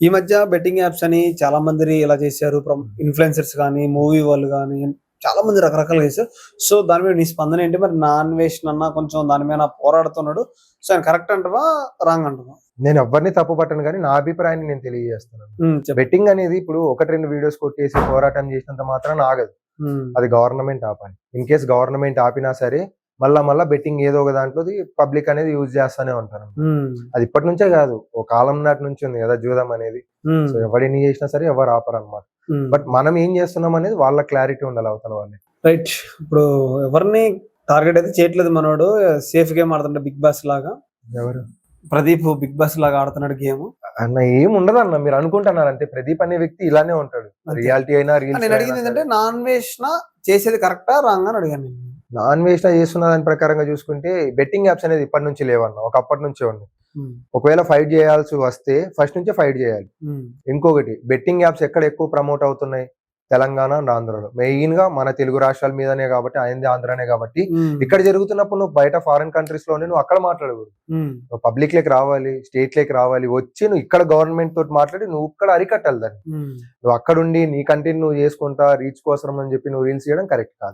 ఈ మధ్య betting apps అని చాలా మంది ఇలా చేశారు. ఇన్ఫ్లుయెన్సర్స్ కానీ మూవీ వాళ్ళు కానీ చాలా మంది రకరకాలుగా చేశారు. సో దాని మీద నీ స్పందన ఏంటి? మరి నాన్ వేషన్ అన్న కొంచెం దాని మీద పోరాడుతున్నాడు. సో ఆయన కరెక్ట్ అంటవా రాంగ్ అంటవా? నేను ఎవరిని తప్పు పట్టను కానీ నా అభిప్రాయాన్ని నేను తెలియజేస్తున్నాను. బెట్టింగ్ అనేది ఇప్పుడు ఒకటి రెండు వీడియోస్ కొట్టేసి పోరాటం చేసినంత మాత్రం ఆగదు. అది గవర్నమెంట్ ఆపాలి ఇన్ కేస్ గవర్నమెంట్ ఆపినా సరే మళ్ళా మళ్ళా బెట్టింగ్ ఏదో ఒక దాంట్లో పబ్లిక్ అనేది యూజ్ చేస్తానే ఉంటారు. అది ఇప్పటి నుంచే కాదు ఒక కాలం నాటి నుంచి ఉంది కదా జూదం అనేది. సో ఎవరు ఎన్ని చేసినా సరే ఎవరు ఆపరు అనమాట. బట్ మనం ఏం చేస్తున్నాం అనేది వాళ్ళ క్లారిటీ ఉండాలి అవతల వాళ్ళకి. రైట్ ఇప్పుడు ఎవరిని టార్గెట్ అయితే చేయట్లేదు మనోడు సేఫ్ గేమ్ ఆడుతుంటే బిగ్ బాస్ లాగా. ఎవరు? ప్రదీప్ బిగ్ బాస్ లాగా ఆడుతున్నాడు గేమ్ అన్న ఏం ఉండదు అన్న మీరు అనుకుంటున్నారు అంతే ప్రదీప్ అనే వ్యక్తి ఇలానే ఉంటాడు. రియాలిటీ అయినా నేను అడిగింది ఏంటంటే నాన్ వేషన్ చేసేది కరెక్టా రాంగ్ అని అడిగాను నేను వేస్ట్ చేస్తున్న దాని ప్రకారంగా చూసుకుంటే బెట్టింగ్ యాప్స్ అనేది ఇప్పటి నుంచి లేవన్న ఒకప్పటి నుంచే ఉమ్, ఒకవేళ ఫైట్ చేయాల్సి వస్తే ఫస్ట్ నుంచే ఫైట్ చేయాలి. ఇంకొకటి బెట్టింగ్ యాప్స్ ఎక్కడ ఎక్కువ ప్రమోట్ అవుతున్నాయి? తెలంగాణ అండ్ ఆంధ్రలో. మెయిన్గా మన తెలుగు రాష్ట్రాల మీదనే కాబట్టి అయింది ఆంధ్రనే కాబట్టి ఇక్కడ జరుగుతున్నప్పుడు నువ్వు బయట ఫారెన్ కంట్రీస్లోనే నువ్వు అక్కడ మాట్లాడకూడదు. నువ్వు పబ్లిక్ లేకి రావాలి స్టేట్ లేకి రావాలి వచ్చి నువ్వు ఇక్కడ గవర్నమెంట్ తోటి మాట్లాడి నువ్వు ఇక్కడ అరికట్టాలి దాన్ని. నువ్వు అక్కడుండి నీ కంటెంట్ నువ్వు చేసుకుంటా రీచ్ కోసం అని చెప్పి నువ్వు రీల్స్ చేయడం కరెక్ట్ కాదు.